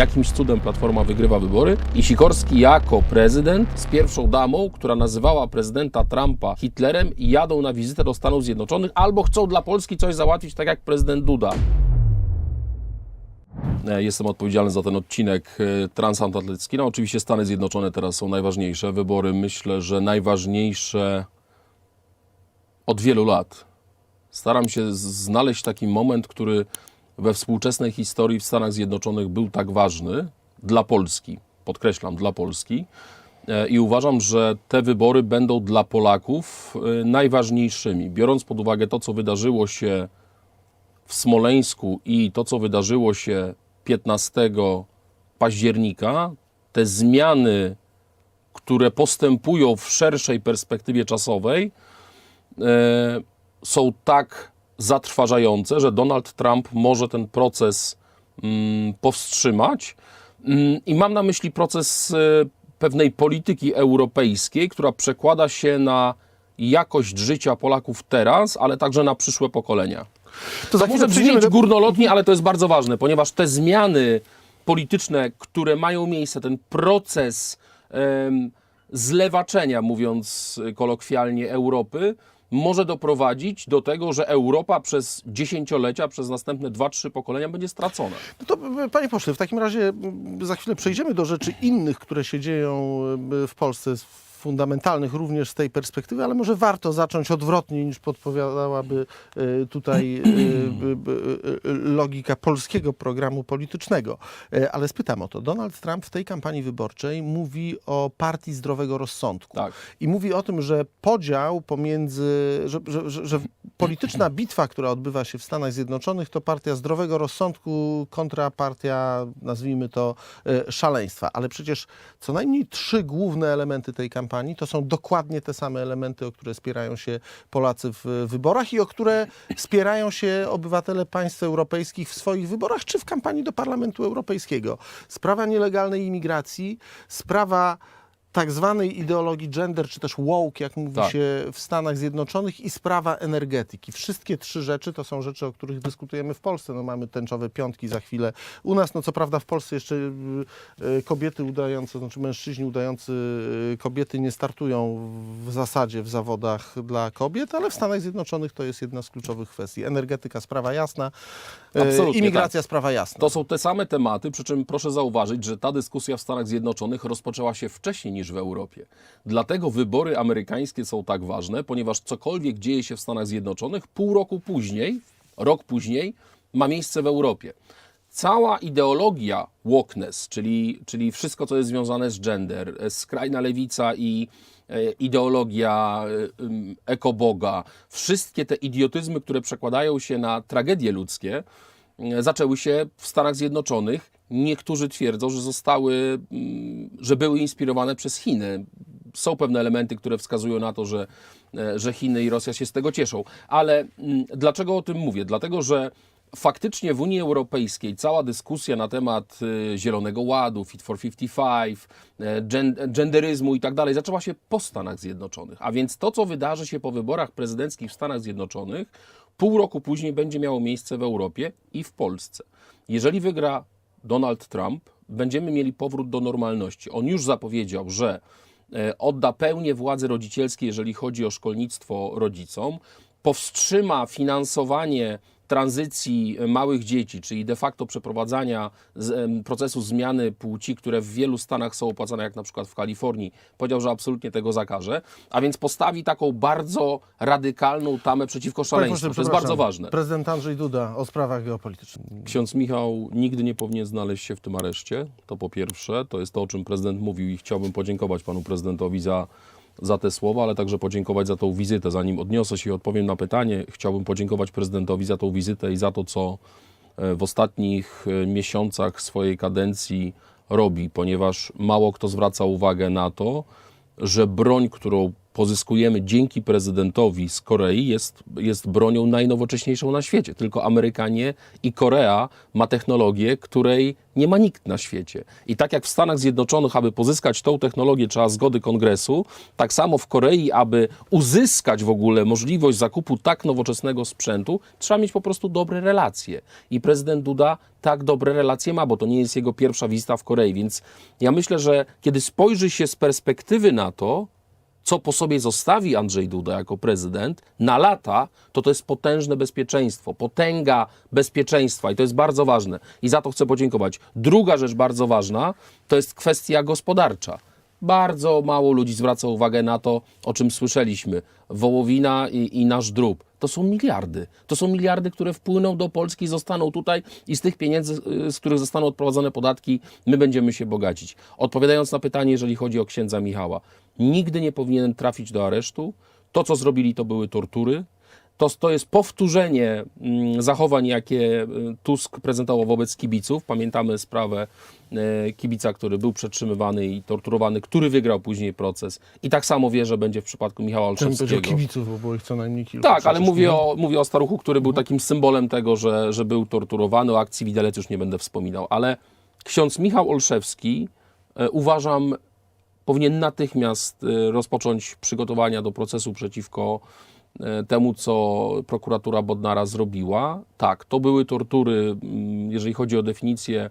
Jakimś cudem Platforma wygrywa wybory i Sikorski jako prezydent z pierwszą damą, która nazywała prezydenta Trumpa Hitlerem, jadą na wizytę do Stanów Zjednoczonych albo chcą dla Polski coś załatwić, tak jak prezydent Duda. E, Jestem odpowiedzialny za ten odcinek e, transatlantycki. No oczywiście Stany Zjednoczone teraz są najważniejsze. Wybory myślę, że najważniejsze od wielu lat. Staram się znaleźć taki moment, który we współczesnej historii w Stanach Zjednoczonych był tak ważny dla Polski. Podkreślam, dla Polski. E, I uważam, że te wybory będą dla Polaków e, najważniejszymi. Biorąc pod uwagę to, co wydarzyło się w Smoleńsku i to, co wydarzyło się 15 października, te zmiany, które postępują w szerszej perspektywie czasowej, e, są tak zatrważające, że Donald Trump może ten proces mm, powstrzymać. Mm, I mam na myśli proces e, pewnej polityki europejskiej, która przekłada się na jakość życia Polaków teraz, ale także na przyszłe pokolenia. To chwilę może brzmieć do- górnolotnie, ale to jest bardzo ważne, ponieważ te zmiany polityczne, które mają miejsce, ten proces em, zlewaczenia, mówiąc kolokwialnie, Europy, może doprowadzić do tego, że Europa przez dziesięciolecia, przez następne dwa, trzy pokolenia będzie stracona. No to, e, panie pośle, w takim razie za chwilę przejdziemy do rzeczy innych, które się dzieją e, w Polsce, fundamentalnych również z tej perspektywy, ale może warto zacząć odwrotnie niż podpowiadałaby e, tutaj e, e, logika polskiego programu politycznego. Ale spytam o to. Donald Trump w tej kampanii wyborczej mówi o partii zdrowego rozsądku. Tak. I mówi o tym, że podział pomiędzy, że, że, że, polityczna bitwa, która odbywa się w Stanach Zjednoczonych, to partia zdrowego rozsądku kontra partia, nazwijmy to, szaleństwa. Ale przecież co najmniej trzy główne elementy tej kampanii to są dokładnie te same elementy, o które spierają się Polacy w wyborach i o które spierają się obywatele państw europejskich w swoich wyborach, czy w kampanii do Parlamentu Europejskiego. Sprawa nielegalnej imigracji, sprawa tak zwanej ideologii gender, czy też woke, jak mówi Tak. się w Stanach Zjednoczonych i sprawa energetyki. Wszystkie trzy rzeczy to są rzeczy, o których dyskutujemy w Polsce. No, mamy tęczowe piątki za chwilę. U nas, no co prawda w Polsce jeszcze y, y, kobiety udające, znaczy mężczyźni udający y, kobiety nie startują w zasadzie w zawodach dla kobiet, ale w Stanach Zjednoczonych to jest jedna z kluczowych kwestii. Energetyka, sprawa jasna. Absolutnie, Imigracja, sprawa jasna. To są te same tematy, przy czym proszę zauważyć, że ta dyskusja w Stanach Zjednoczonych rozpoczęła się wcześniej niż w Europie. Dlatego wybory amerykańskie są tak ważne, ponieważ cokolwiek dzieje się w Stanach Zjednoczonych, pół roku później, rok później, ma miejsce w Europie. Cała ideologia wokeness, czyli, czyli wszystko, co jest związane z gender, skrajna lewica i e, ideologia e, ekoboga, wszystkie te idiotyzmy, które przekładają się na tragedie ludzkie, e, zaczęły się w Stanach Zjednoczonych. Niektórzy twierdzą, że zostały, mm, że były inspirowane przez Chiny. Są pewne elementy, które wskazują na to, że, e, że Chiny i Rosja się z tego cieszą. Ale mm, dlaczego o tym mówię? Dlatego, że faktycznie w Unii Europejskiej cała dyskusja na temat y, Zielonego Ładu, Fit for 55, e, gen- genderyzmu i tak dalej zaczęła się po Stanach Zjednoczonych. A więc to, co wydarzy się po wyborach prezydenckich w Stanach Zjednoczonych, pół roku później będzie miało miejsce w Europie i w Polsce. Jeżeli wygra Donald Trump, będziemy mieli powrót do normalności. On już zapowiedział, że e, odda pełnię władzy rodzicielskiej, jeżeli chodzi o szkolnictwo rodzicom, powstrzyma finansowanie tranzycji e, małych dzieci, czyli de facto przeprowadzania procesu zmiany płci, które w wielu stanach są opłacane, jak na przykład w Kalifornii, powiedział, że absolutnie tego zakaże, a więc postawi taką bardzo radykalną tamę przeciwko szaleństwu. pośle, To jest bardzo ważne. Prezydent Andrzej Duda o sprawach geopolitycznych. Ksiądz Michał nigdy nie powinien znaleźć się w tym areszcie. To po pierwsze, to jest to, o czym prezydent mówił i chciałbym podziękować panu prezydentowi za, za te słowa, ale także podziękować za tą wizytę. Zanim odniosę się i odpowiem na pytanie, chciałbym podziękować prezydentowi za tą wizytę i za to, co e, w ostatnich e, miesiącach swojej kadencji robi, ponieważ mało kto zwraca uwagę na to, że broń, którą pozyskujemy dzięki prezydentowi z Korei, jest, jest bronią najnowocześniejszą na świecie. Tylko Amerykanie i Korea ma technologię, której nie ma nikt na świecie. I tak jak w Stanach Zjednoczonych, aby pozyskać tą technologię, trzeba zgody kongresu, tak samo w Korei, aby uzyskać w ogóle możliwość zakupu tak nowoczesnego sprzętu, trzeba mieć po prostu dobre relacje. I prezydent Duda tak dobre relacje ma, bo to nie jest jego pierwsza wizyta w Korei. Więc ja myślę, że kiedy spojrzy się z perspektywy na to, co po sobie zostawi Andrzej Duda jako prezydent na lata, to to jest potężne bezpieczeństwo, potęga bezpieczeństwa i to jest bardzo ważne. I za to chcę podziękować. Druga rzecz bardzo ważna to jest kwestia gospodarcza. Bardzo mało ludzi zwraca uwagę na to, o czym słyszeliśmy. Wołowina i, i nasz drób. To są miliardy. To są miliardy, które wpłyną do Polski, zostaną tutaj i z tych pieniędzy, y, z których zostaną odprowadzone podatki, my będziemy się bogacić. Odpowiadając na pytanie, jeżeli chodzi o księdza Michała, nigdy nie powinien trafić do aresztu. To, co zrobili, to były tortury. To, to jest powtórzenie mm, zachowań, jakie y, Tusk prezentował wobec kibiców. Pamiętamy sprawę e, kibica, który był przetrzymywany i torturowany, który wygrał później proces. I tak samo wie, że będzie w przypadku Michała Olszewskiego. kibiców, bo było ich co najmniej kilku. Tak, ale mówię o, mówię o staruchu, który był takim symbolem tego, że, że był torturowany. O akcji Widelec już nie będę wspominał. Ale ksiądz Michał Olszewski, e, uważam, powinien natychmiast e, rozpocząć przygotowania do procesu przeciwko e, temu, co prokuratura Bodnara zrobiła. Tak, to były tortury, mm, jeżeli chodzi o definicję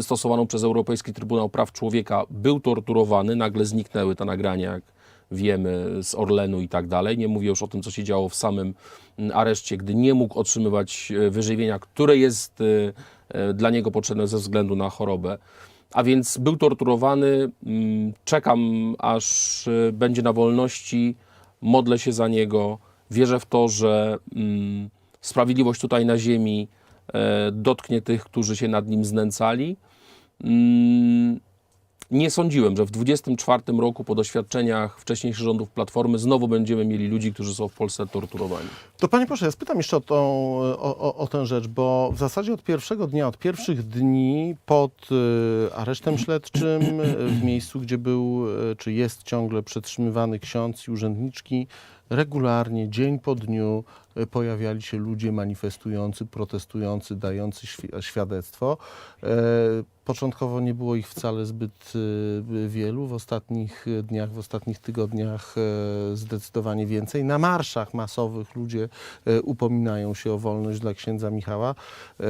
stosowaną przez Europejski Trybunał Praw Człowieka. Był torturowany, nagle zniknęły te nagrania, jak wiemy, z Orlenu i tak dalej. Nie mówię już o tym, co się działo w samym mm, areszcie, gdy nie mógł otrzymywać e, wyżywienia, które jest e, e, dla niego potrzebne ze względu na chorobę. A więc był torturowany. mm, Czekam, aż e, będzie na wolności. Modlę się za niego. Wierzę w to, że mm, sprawiedliwość tutaj na ziemi e, dotknie tych, którzy się nad nim znęcali. Mm, Nie sądziłem, że w 24 roku po doświadczeniach wcześniejszych rządów Platformy znowu będziemy mieli ludzi, którzy są w Polsce torturowani. To panie proszę, ja spytam jeszcze o, tą, o, o, o tę rzecz, bo w zasadzie od pierwszego dnia, od pierwszych dni pod y, aresztem śledczym, y, w miejscu, gdzie był, y, czy jest ciągle przetrzymywany ksiądz i urzędniczki, regularnie, dzień po dniu y, pojawiali się ludzie manifestujący, protestujący, dający świ- świadectwo. E, Początkowo nie było ich wcale zbyt y, wielu. W ostatnich dniach, w ostatnich tygodniach e, zdecydowanie więcej. Na marszach masowych ludzie e, upominają się o wolność dla księdza Michała. E,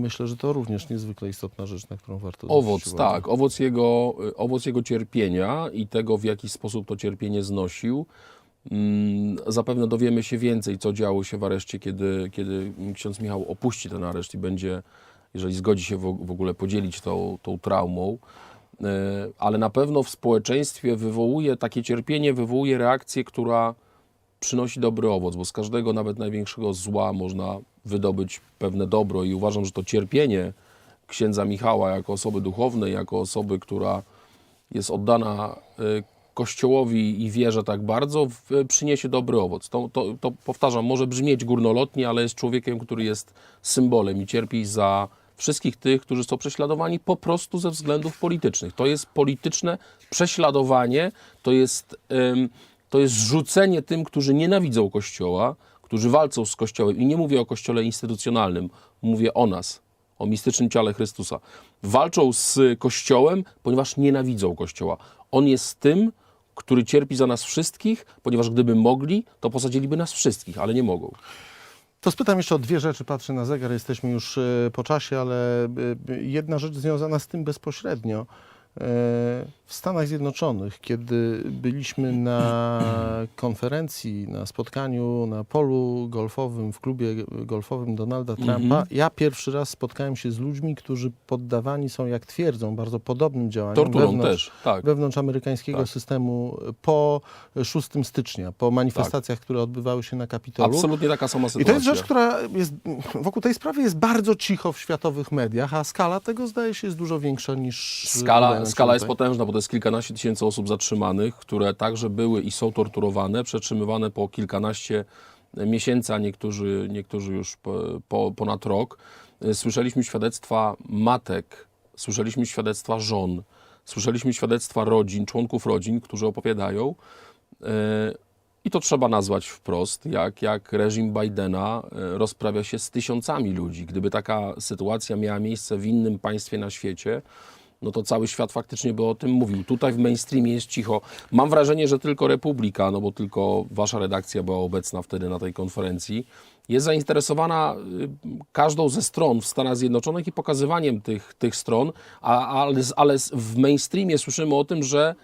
Myślę, że to również niezwykle istotna rzecz, na którą warto Owoc, tak, owoc jego, owoc jego cierpienia i tego, w jaki sposób to cierpienie znosił. Mm, Zapewne dowiemy się więcej, co działo się w areszcie, kiedy, kiedy ksiądz Michał opuści ten areszt i będzie, jeżeli zgodzi się w, ogóle podzielić tą, tą traumą. E, Ale na pewno w społeczeństwie wywołuje takie cierpienie, wywołuje reakcję, która przynosi dobry owoc, bo z każdego, nawet największego zła można wydobyć pewne dobro i uważam, że to cierpienie księdza Michała jako osoby duchownej, jako osoby, która jest oddana y, Kościołowi i wierzy tak bardzo, w, przyniesie dobry owoc. To, to, to powtarzam, może brzmieć górnolotnie, ale jest człowiekiem, który jest symbolem i cierpi za wszystkich tych, którzy są prześladowani po prostu ze względów politycznych. To jest polityczne prześladowanie, to jest, ym, to jest rzucenie tym, którzy nienawidzą Kościoła, którzy walczą z Kościołem. I nie mówię o Kościele instytucjonalnym, mówię o nas, o mistycznym ciele Chrystusa. Walczą z Kościołem, ponieważ nienawidzą Kościoła. On jest tym, który cierpi za nas wszystkich, ponieważ gdyby mogli, to posadziliby nas wszystkich, ale nie mogą. To spytam jeszcze o dwie rzeczy. Patrzę na zegar, jesteśmy już e, po czasie, ale e, jedna rzecz związana z tym bezpośrednio. W Stanach Zjednoczonych, kiedy byliśmy na konferencji, na spotkaniu na polu golfowym, w klubie golfowym Donalda Trumpa, Mhm. ja pierwszy raz spotkałem się z ludźmi, którzy poddawani są, jak twierdzą, bardzo podobnym działaniom Torturą wewnątrz, tak. wewnątrz amerykańskiego Tak. systemu po 6 stycznia, po manifestacjach, które odbywały się na Kapitolu. Absolutnie taka sama I sytuacja. to jest rzecz, która jest, wokół tej sprawy jest bardzo cicho w światowych mediach, a skala tego zdaje się jest dużo większa niż... Skala, skala jest potężna, bo to jest kilkanaście tysięcy osób zatrzymanych, które także były i są torturowane, przetrzymywane po kilkanaście miesięcy, a niektórzy, niektórzy już po, po, ponad rok. Słyszeliśmy świadectwa matek, słyszeliśmy świadectwa żon, słyszeliśmy świadectwa rodzin, członków rodzin, którzy opowiadają, E, I to trzeba nazwać wprost, jak, jak reżim Bidena e, rozprawia się z tysiącami ludzi. Gdyby taka sytuacja miała miejsce w innym państwie na świecie, no to cały świat faktycznie by o tym mówił. Tutaj w mainstreamie jest cicho. Mam wrażenie, że tylko Republika, no bo tylko wasza redakcja była obecna wtedy na tej konferencji, jest zainteresowana y, każdą ze stron w Stanach Zjednoczonych i pokazywaniem tych, tych stron, a, ale, ale w mainstreamie słyszymy o tym, że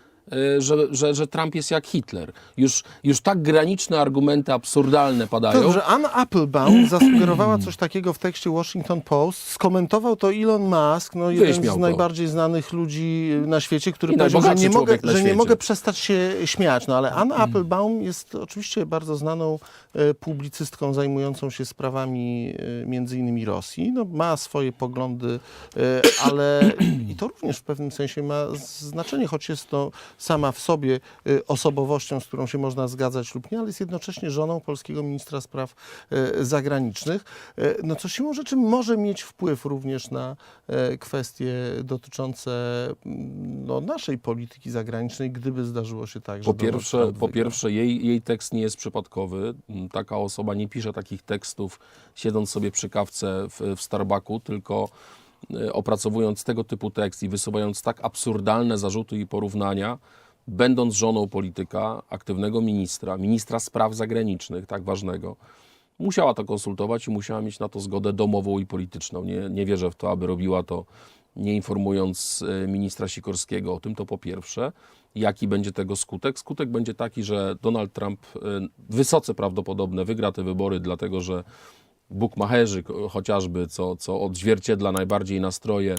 że, że, że Trump jest jak Hitler. Już, już tak graniczne argumenty absurdalne padają. Dobrze, Ann Applebaum zasugerowała coś takiego w tekście Washington Post. Skomentował to Elon Musk, no jeden Wyśmiał z to. najbardziej znanych ludzi na świecie, który I powiedział, że nie, mogę, że nie mogę przestać się śmiać. No ale Ann Applebaum jest oczywiście bardzo znaną e, publicystką zajmującą się sprawami e, między innymi Rosji. No, ma swoje poglądy, e, ale i to również w pewnym sensie ma znaczenie, choć jest to sama w sobie e, osobowością, z którą się można zgadzać lub nie, ale jest jednocześnie żoną polskiego ministra spraw e, zagranicznych. E, No co siłą rzeczy może mieć wpływ również na kwestie dotyczące mm, no, naszej polityki zagranicznej, gdyby zdarzyło się tak, że Po pierwsze, po pierwsze jej, jej tekst nie jest przypadkowy. Mm, Taka osoba nie pisze takich tekstów siedząc sobie przy kawce w, w Starbucku, tylko opracowując tego typu tekst i wysuwając tak absurdalne zarzuty i porównania, będąc żoną polityka, aktywnego ministra, ministra spraw zagranicznych, tak ważnego, musiała to konsultować i musiała mieć na to zgodę domową i polityczną. Nie, nie wierzę w to, aby robiła to nie informując e, ministra Sikorskiego o tym, to po pierwsze. Jaki będzie tego skutek? Skutek będzie taki, że Donald Trump e, wysoce prawdopodobne wygra te wybory, dlatego że bukmacherzy chociażby, co, co odzwierciedla najbardziej nastroje,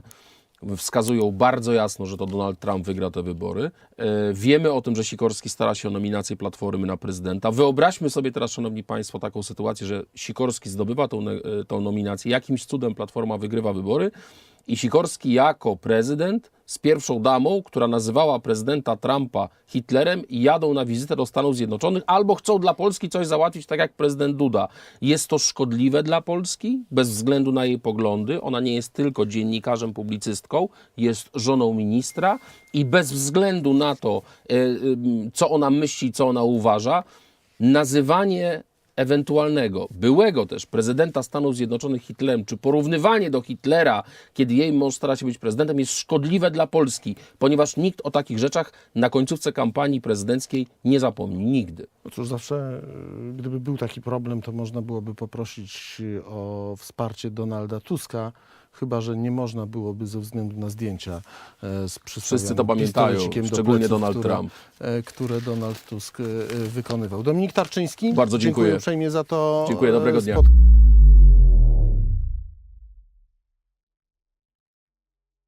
wskazują bardzo jasno, że to Donald Trump wygra te wybory. E, Wiemy o tym, że Sikorski stara się o nominację Platformy na prezydenta. Wyobraźmy sobie teraz, Szanowni Państwo, taką sytuację, że Sikorski zdobywa tą, e, tą nominację, jakimś cudem Platforma wygrywa wybory i Sikorski jako prezydent z pierwszą damą, która nazywała prezydenta Trumpa Hitlerem, jadą na wizytę do Stanów Zjednoczonych albo chcą dla Polski coś załatwić, tak jak prezydent Duda. Jest to szkodliwe dla Polski, bez względu na jej poglądy. Ona nie jest tylko dziennikarzem, publicystką, jest żoną ministra i bez względu na to, e, e, co ona myśli, co ona uważa, nazywanie ewentualnego, byłego też prezydenta Stanów Zjednoczonych Hitlerem, czy porównywanie do Hitlera, kiedy jej mąż stara się być prezydentem, jest szkodliwe dla Polski, ponieważ nikt o takich rzeczach na końcówce kampanii prezydenckiej nie zapomni. Nigdy. No cóż, zawsze gdyby był taki problem, to można byłoby poprosić o wsparcie Donalda Tuska, chyba że nie można byłoby ze względu na zdjęcia e, z Wszyscy to pamiętają, do szczególnie pleców, Donald które, Trump. e, które Donald Tusk e, wykonywał. Dominik Tarczyński. Bardzo dziękuję. uprzejmie za to Dziękuję, dobrego dnia.